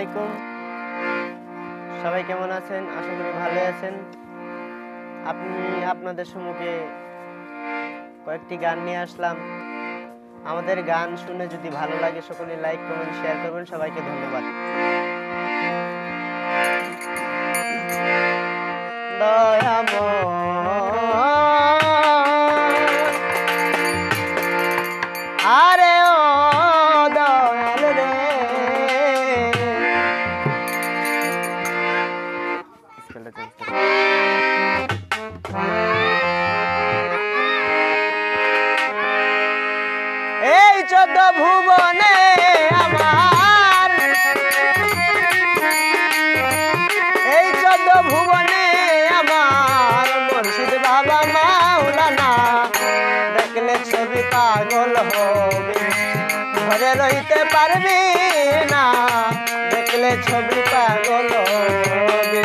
আলাইকুম। সবাই কেমন আছেন? আশা করি ভালো আছেন। আপনি আপনাদের সম্মুখে কয়েকটি গান নিয়ে আসলাম। আমাদের গান শুনে যদি ভালো লাগে, সকলে লাইক কমেন্ট শেয়ার করবেন। সবাইকে ধন্যবাদ। আরে এই ভুবনে আমার। এই চোদ্দ ভুবনে আমার, মুর্শিদ বাবা মাওলানা, দেখলে ছবি পাগল হবে। ঘরে রইতে পারবি না, দেখলে ছবি পাগল হবে।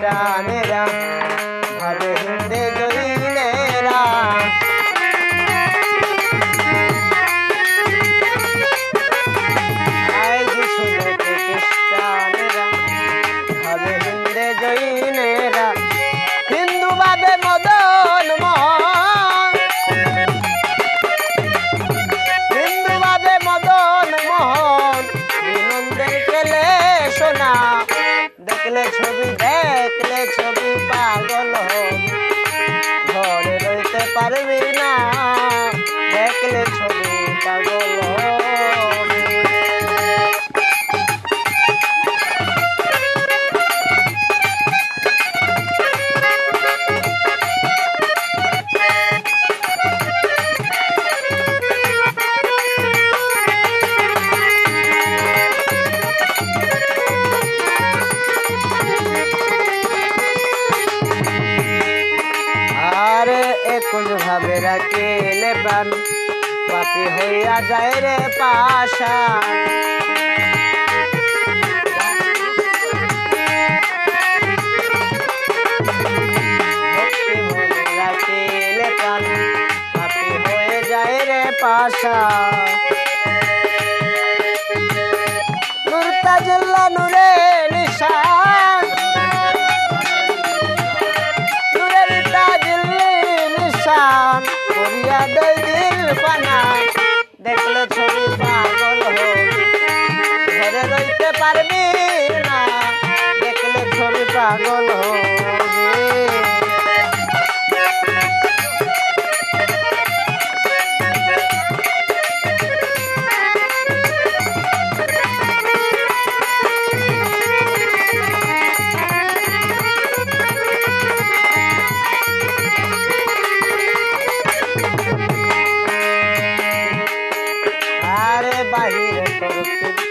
¡Dame la... একুশ ভাবে রাখিলে প্রাণ। পাপি হইয়া যায় রে পাশা। পাশা। নূর তাজুল্লাহ নূরে দেয় দিল পানা দেখলে ছবি পাগল হবি ঘরে রইতে পারবি না। দেখলে ছবি পাগল হবি করতে